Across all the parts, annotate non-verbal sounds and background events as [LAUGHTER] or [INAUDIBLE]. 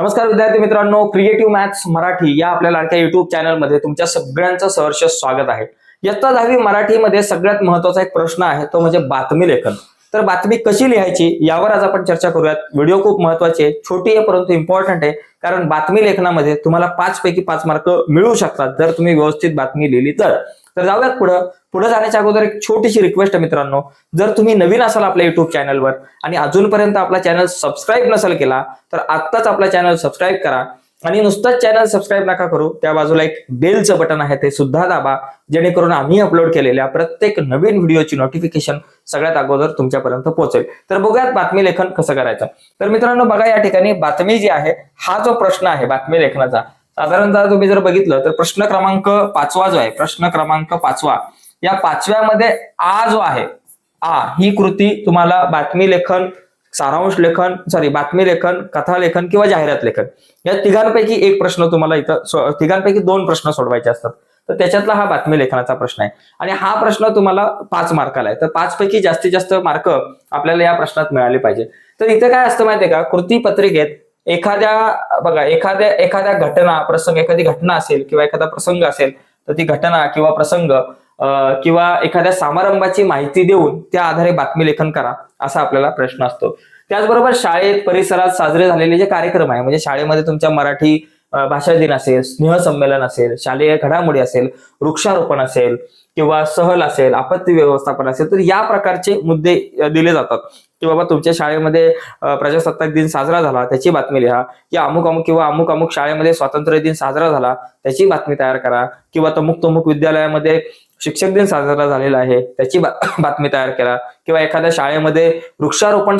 नमस्कार विद्यार्थी मित्रांनो क्रिएटिव्ह मॅथ्स मराठी या आपल्या लाडक्या युट्यूब चॅनलमध्ये तुमच्या सगळ्यांचं सहर्ष स्वागत आहे. इयत्ता दहावी मराठीमध्ये सगळ्यात महत्त्वाचा एक प्रश्न आहे तो म्हणजे बातमी लेखन. तर बातमी कशी लिहायची यावर आज आपण चर्चा करूयात. व्हिडिओ खूप महत्त्वाचे आहे छोटी आहे परंतु इम्पॉर्टंट आहे. कारण बातमी लेखनामध्ये तुम्हाला पाच पैकी पाच मार्क मिळू शकतात जर तुम्ही व्यवस्थित बातमी लिहिली तर. तर जाऊयात पुढं. पुढे जाण्याच्या अगोदर एक छोटीशी रिक्वेस्ट आहे मित्रांनो. जर तुम्ही नवीन असाल आपल्या युट्यूब चॅनलवर आणि अजूनपर्यंत आपला चॅनल सबस्क्राईब नसेल केला तर आत्ताच आपला चॅनल सबस्क्राईब करा. आणि नुसतंच चॅनल सबस्क्राईब नका करू त्या बाजूला एक बेलचं बटन आहे ते सुद्धा दाबा जेणेकरून आम्ही अपलोड केलेल्या प्रत्येक नवीन व्हिडिओची नोटिफिकेशन सगळ्यात अगोदर तुमच्यापर्यंत पोहोचेल. तर बघूयात बातमी लेखन कसं करायचं. तर मित्रांनो बघा या ठिकाणी बातमी जी आहे हा जो प्रश्न आहे बातमी लेखनाचा साधारणतः तुम्ही जर बघितलं तर प्रश्न क्रमांक पाचवा जो आहे प्रश्न क्रमांक पाचवा या पाचव्यामध्ये आ जो आहे आ ही कृती तुम्हाला बातमी लेखन सारांश लेखन सॉरी बातमी लेखन कथा लेखन किंवा जाहिरात लेखन. या तिघांपैकी एक प्रश्न तुम्हाला इथं तिघांपैकी दोन प्रश्न सोडवायचे असतात. तर त्याच्यातला हा बातमी लेखनाचा प्रश्न आहे. आणि हा प्रश्न तुम्हाला पाच मार्काला आहे. तर पाच पैकी जास्तीत जास्त मार्क आपल्याला या प्रश्नात मिळाले पाहिजे. तर इथं काय असतं माहितीये का? कृती पत्रिकेत एखाद्या बघा एखाद्या एखाद्या घटना प्रसंग एखादी घटना असेल किंवा एखादा प्रसंग असेल तर ती घटना किंवा प्रसंग किंवा एखाद्या समारंभाची माहिती देऊन त्या आधारे बातमी लेखन करा असा आपल्याला प्रश्न असतो. त्याचबरोबर शाळेत परिसरात साजरे झालेले जे कार्यक्रम आहे म्हणजे शाळेमध्ये तुमच्या मराठी भाषा दिन असेल स्नेह संमेलन असेल शालेय घडामोडी असेल वृक्षारोपण असेल किंवा सहल असेल आपत्ती व्यवस्थापन असेल तर या प्रकारचे मुद्दे दिले जातात. की बाबा तुमच्या शाळेमध्ये प्रजासत्ताक दिन साजरा झाला त्याची बातमी लिहा. की अमुक अमुक किंवा अमुक अमुक शाळेमध्ये स्वातंत्र्य दिन साजरा झाला त्याची बातमी तयार करा. किंवा तमुक तमुक विद्यालयामध्ये शिक्षक दिन साजरा झालेला आहे त्याची बा- [COUGHS] बातमी तयार करा. किंवा एखाद्या शाळेमध्ये वृक्षारोपण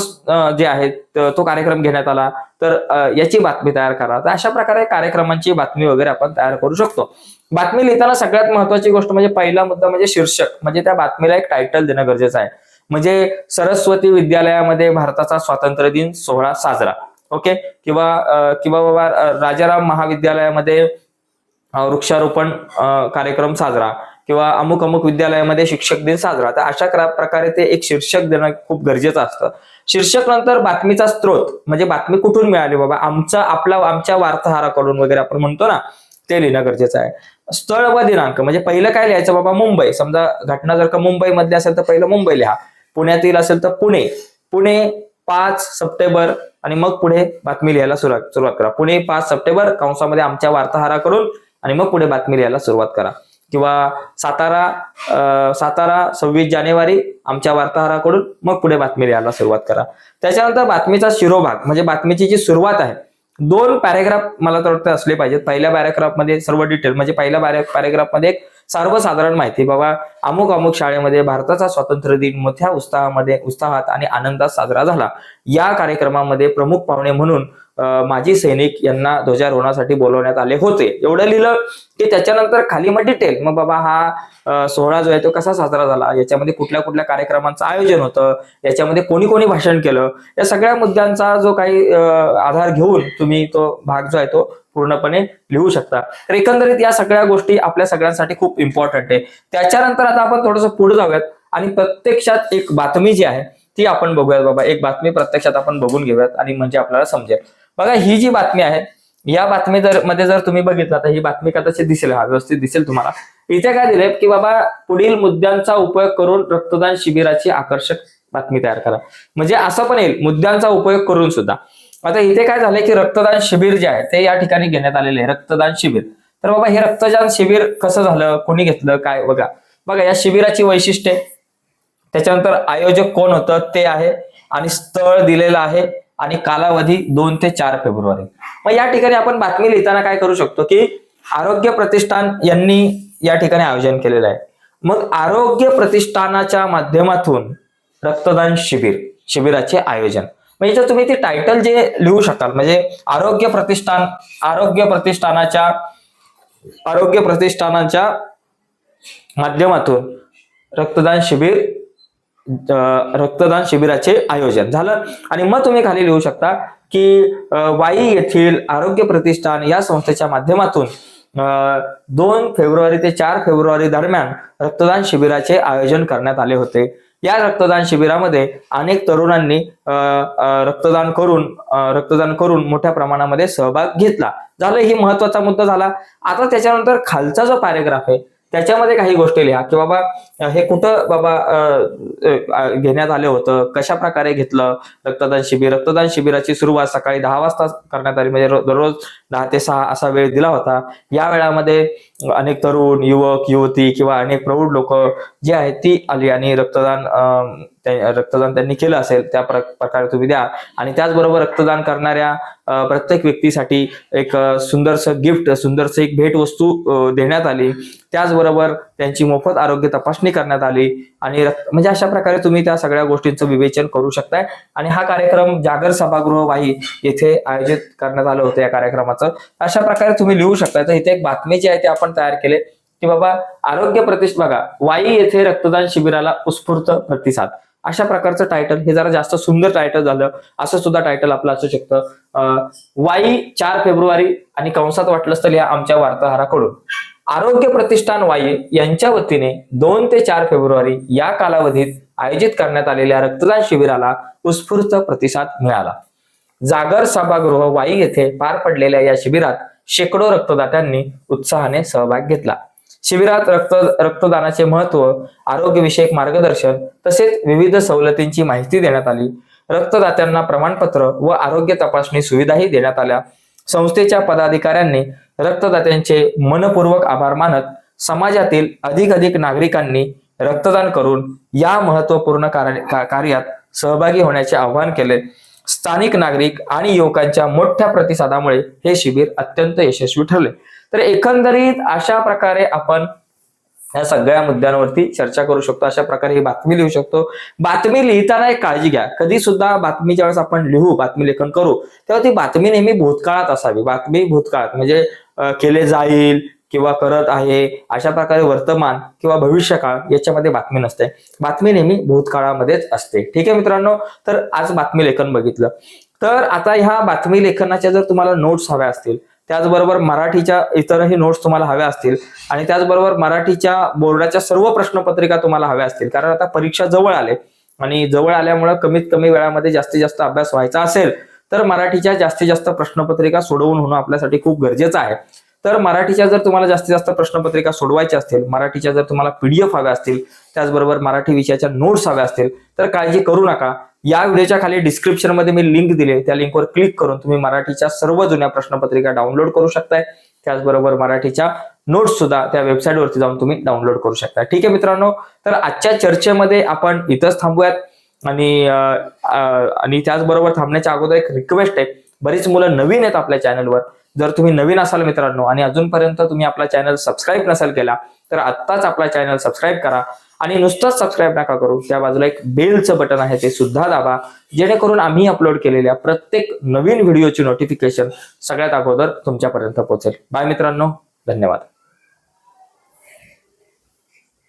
जे आहे तो कार्यक्रम घेण्यात आला तर याची बातमी तयार करा. तर अशा प्रकारे कार्यक्रमांची बातमी वगैरे आपण तयार करू शकतो. बातमी लिहिताना सगळ्यात महत्वाची गोष्ट म्हणजे पहिला मुद्दा म्हणजे शीर्षक म्हणजे त्या बातमीला एक टायटल देणं गरजेचं आहे. म्हणजे सरस्वती विद्यालयामध्ये भारताचा स्वातंत्र्य दिन सोहळा साजरा. ओके किंवा किंवा बाबा राजाराम महाविद्यालयामध्ये वृक्षारोपण कार्यक्रम साजरा. किंवा अमुक अमुक विद्यालयामध्ये शिक्षक दिन साजरा. तर अशा क्रा- प्रकारे ते एक शीर्षक देणं खूप गरजेचं असतं. शीर्षक नंतर बातमीचा स्त्रोत म्हणजे बातमी कुठून मिळाली बाबा? आमचा आपला आमच्या वार्ताहराकडून वगैरे आपण म्हणतो ना ते लिहिणं गरजेचं आहे. स्थळ व दिनांक. म्हणजे पहिलं काय लिहायचं बाबा? मुंबई. समजा घटना जर का मुंबईमधली असेल तर पहिलं मुंबई लिहा. पुण्यातील असेल तर पुणे. पुणे पाच सप्टेंबर आणि मग पुढे बातमी लिहायला सुरुवात सुरुवात करा. पुणे पाच सप्टेंबर कंसामध्ये आमच्या वार्ताहराकडून आणि मग पुढे बातमी लिहायला सुरुवात करा. किंवा सातारा सातारा सव्वीस जानेवारी आमच्या वार्ताहराकडून मग पुढे बातमी लिहायला सुरुवात करा. त्याच्यानंतर बातमीचा शिरोभाग म्हणजे बातमीची जी सुरुवात आहे दोन पॅरेग्राफ मला तर वाटतं असले पाहिजेत. पहिल्या पॅरेग्राफमध्ये सर्व डिटेल म्हणजे पहिल्या पॅरेग्राफमध्ये एक सर्वसाधारण माहिती. बाबा अमुक अमुक शाळेमध्ये भारताचा स्वातंत्र्य दिन मोठ्या उत्साहामध्ये उत्साहात आणि आनंदात साजरा झाला. या कार्यक्रमामध्ये प्रमुख पाहुणे म्हणून माजी सैनिक यांना ध्वजारोहणासाठी बोलवण्यात आले होते. एवढं लिहिलं की त्याच्यानंतर खाली मग डिटेल मग बाबा हा सोहळा जो आहे तो कसा साजरा झाला? याच्यामध्ये कुठल्या कुठल्या कार्यक्रमांचं आयोजन होतं? याच्यामध्ये कोणी कोणी भाषण केलं? या सगळ्या मुद्द्यांचा जो काही अं, आधार घेऊन तुम्ही तो भाग जो आहे तो पूर्णपणे लिहू शकता. तर एकंदरीत या सगळ्या गोष्टी आपल्या सगळ्यांसाठी खूप इम्पॉर्टंट आहे. त्याच्यानंतर आता आपण थोडस पुढे जाऊयात. आणि प्रत्यक्षात एक बातमी जी आहे ती आपण बघूयात बाबा. एक बातमी प्रत्यक्षात आपण बघून घेऊयात आणि म्हणजे आपल्याला समजेल. बघा ही जी बातमी आहे या बातमी जर मध्ये जर तुम्ही बघितलं तर ही बातमी कदाचित दिसेल हा व्यवस्थित दिसेल तुम्हाला. इथे काय दिले की बाबा पुढील मुद्द्यांचा उपयोग करून रक्तदान शिबिराची आकर्षक बातमी तयार करा. म्हणजे असं पण येईल मुद्द्यांचा उपयोग करून सुद्धा. आता इथे काय झालंय की रक्तदान शिबिर जे आहे ते या ठिकाणी घेण्यात आलेले आहे रक्तदान शिबिर. तर बाबा हे रक्तदान शिबिर कसं झालं? कोणी घेतलं? काय? बघा. बघा या शिबिराची वैशिष्ट्ये. त्याच्यानंतर आयोजक कोण होतं ते आहे आणि स्थळ दिलेलं आहे आणि कालावधी दोन ते चार फेब्रुवारी. मग या ठिकाणी आपण बातमी लिहिताना काय करू शकतो की आरोग्य प्रतिष्ठान यांनी या ठिकाणी आयोजन केलेलं आहे. मग आरोग्य प्रतिष्ठानाच्या माध्यमातून रक्तदान शिबिर शिबिराचे आयोजन. म्हणजे तुम्ही ते टायटल जे लिहू शकाल म्हणजे आरोग्य प्रतिष्ठान आरोग्य प्रतिष्ठानाच्या आरोग्य प्रतिष्ठानाच्या माध्यमातून रक्तदान शिबिर रक्तदान शिबिराचे आयोजन झालं. आणि मग तुम्ही खाली लिहू शकता की वाई येथील आरोग्य प्रतिष्ठान या संस्थेच्या माध्यमातून दोन फेब्रुवारी ते चार फेब्रुवारी दरम्यान रक्तदान शिबिराचे आयोजन करण्यात आले होते. या रक्तदान शिबिरामध्ये अनेक तरुणांनी रक्तदान करून रक्तदान करून मोठ्या प्रमाणामध्ये सहभाग घेतला. झालं ही महत्त्वाचा मुद्दा झाला. आता त्याच्यानंतर खालचा जो पॅरेग्राफ आहे त्याच्यामध्ये काही गोष्टी लिहा की बाबा हे कुठं बाबा अ, घेण्यात आलं होतं कशा प्रकारे घेतलं रक्तदान शिबिर? रक्तदान शिबिराची सुरुवात सकाळी दहा वाजता करण्यात आली म्हणजे दररोज दहा ते सहा असा वेळ दिला होता. या वेळामध्ये अनेक तरुण युवक युवती किंवा अनेक प्रौढ लोक जी आहेत ती आली आणि रक्तदान अं, रक्तदान त्यांनी केलं असेल त्या प्रकारे तुम्ही द्या. आणि त्याचबरोबर रक्तदान करणाऱ्या प्रत्येक व्यक्तीसाठी एक सुंदरसं गिफ्ट सुंदरसं एक भेटवस्तू देण्यात आली. त्याचबरोबर त्यांची मोफत आरोग्य तपासणी करण्यात आली. आणि म्हणजे अशा प्रकारे तुम्ही त्या सगळ्या गोष्टींचं विवेचन करू शकताय. आणि हा कार्यक्रम जागर सभागृह वाही येथे आयोजित करण्यात आलं होतं या कार्यक्रमाचं. अशा प्रकारे तुम्ही लिहू शकता तर इथे एक बातमी जी आहे ती आपण तयार केले की बाबा आरोग्य प्रतिष्ठ बघा वाई येथे रक्तदान शिबिराला उत्स्फूर्त प्रतिसाद. अशा प्रकारचं टायटल हे जरा जास्त सुंदर टायटल झालं असं सुद्धा टायटल आपलं असू शकतं. अं, वाई चार फेब्रुवारी आणि कंसात वाटलंच तर या आमच्या वार्ताहराकडून. आरोग्य प्रतिष्ठान वाई यांच्या वतीने दोन ते चार फेब्रुवारी या कालावधीत आयोजित करण्यात आलेल्या रक्तदान शिबिराला उत्स्फूर्त प्रतिसाद मिळाला. जागर सभागृह वाई येथे पार पडलेल्या या शिबिरात शेकडो रक्तदात्यांनी उत्साहाने सहभाग घेतला. शिबिरात रक्त रक्तदानाचे महत्त्व आरोग्यविषयक मार्गदर्शन तसेच विविध सवलतींची माहिती देण्यात आली. रक्तदात्यांना प्रमाणपत्र व आरोग्य तपासणी सुविधाही देण्यात आल्या. संस्थेच्या पदाधिकाऱ्यांनी रक्तदात्यांचे मनपूर्वक आभार मानत समाजातील अधिक अधिक नागरिकांनी रक्तदान करून या महत्त्वपूर्ण कार्य- कार्यात सहभागी होण्याचे आवाहन केले. स्थानिक नागरिक आणि युवकांच्या मोठ्या प्रतिसादामुळे हे शिबिर अत्यंत यशस्वी ठरले. तर एकंदरीत अशा प्रकारे आपण या सगळ्या मुद्द्यांवरती चर्चा करू शकतो. अशा प्रकारे ही बातमी लिहू शकतो. बातमी लिहिताना एक काळजी घ्या. कधी सुद्धा बातमी ज्यावेळेस आपण लिहू बातमी लेखन करू तेव्हा ती बातमी नेहमी भूतकाळात असावी. बातमी भूतकाळात. म्हणजे केले जाईल किंवा करत आहे अशा प्रकारे वर्तमान किंवा भविष्यकाळ याच्यामध्ये बातमी नसते. बातमी नेहमी भूतकाळामध्येच असते. ठीक आहे मित्रांनो? तर आज बातमी लेखन बघितलं. तर आता ह्या बातमी लेखनाच्या जर तुम्हाला नोट्स हव्या असतील त्याचबरोबर मराठीच्या इतरही नोट्स तुम्हाला हव्या असतील आणि त्याचबरोबर मराठीच्या बोर्डाच्या सर्व प्रश्नपत्रिका तुम्हाला हव्या असतील कारण आता परीक्षा जवळ आले आणि जवळ आल्यामुळे कमीत कमी वेळामध्ये जास्तीत जास्त अभ्यास व्हायचा असेल तर मराठीच्या जास्तीत जास्त प्रश्नपत्रिका सोडवून होणं आपल्यासाठी खूप गरजेचं आहे. तर मराठीच्या जर तुम्हाला जास्तीत जास्त प्रश्नपत्रिका सोडवायच्या असतील मराठीच्या जर तुम्हाला पीडीएफ हव्या असतील त्याचबरोबर मराठी विषयाच्या नोट्स हव्या असतील तर काळजी करू नका. या व्हिडिओच्या खाली डिस्क्रिप्शनमध्ये मी लिंक दिले त्या लिंकवर क्लिक करून तुम्ही मराठीच्या सर्व जुन्या प्रश्नपत्रिका डाउनलोड करू शकताय. त्याचबरोबर मराठीच्या नोट्स सुद्धा त्या वेबसाईटवरती जाऊन तुम्ही डाउनलोड करू शकता ठीक आहे मित्रांनो तर आजच्या चर्चेमध्ये आपण इथंच थांबूयात. आणि आणि त्याचबरोबर थांबण्याच्या अगोदर एक रिक्वेस्ट आहे. बरीच मुलं नवीन आहेत आपल्या चॅनलवर जर तुम्ही नवीन असाल मित्रांनो आणि अजूनपर्यंत तुम्ही आपला चॅनल सबस्क्राईब नसेल केला तर आत्ताच आपला चॅनल सबस्क्राईब करा आणि नुसतंच सबस्क्राईब नका करू. त्या बाजूला एक बेलचं बटन आहे ते सुद्धा दाबा. जेणेकरून आम्ही अपलोड केलेल्या प्रत्येक नवीन व्हिडिओची नोटिफिकेशन सगळ्यात अगोदर तुमच्यापर्यंत पोहोचेल. बाय मित्रांनो. धन्यवाद.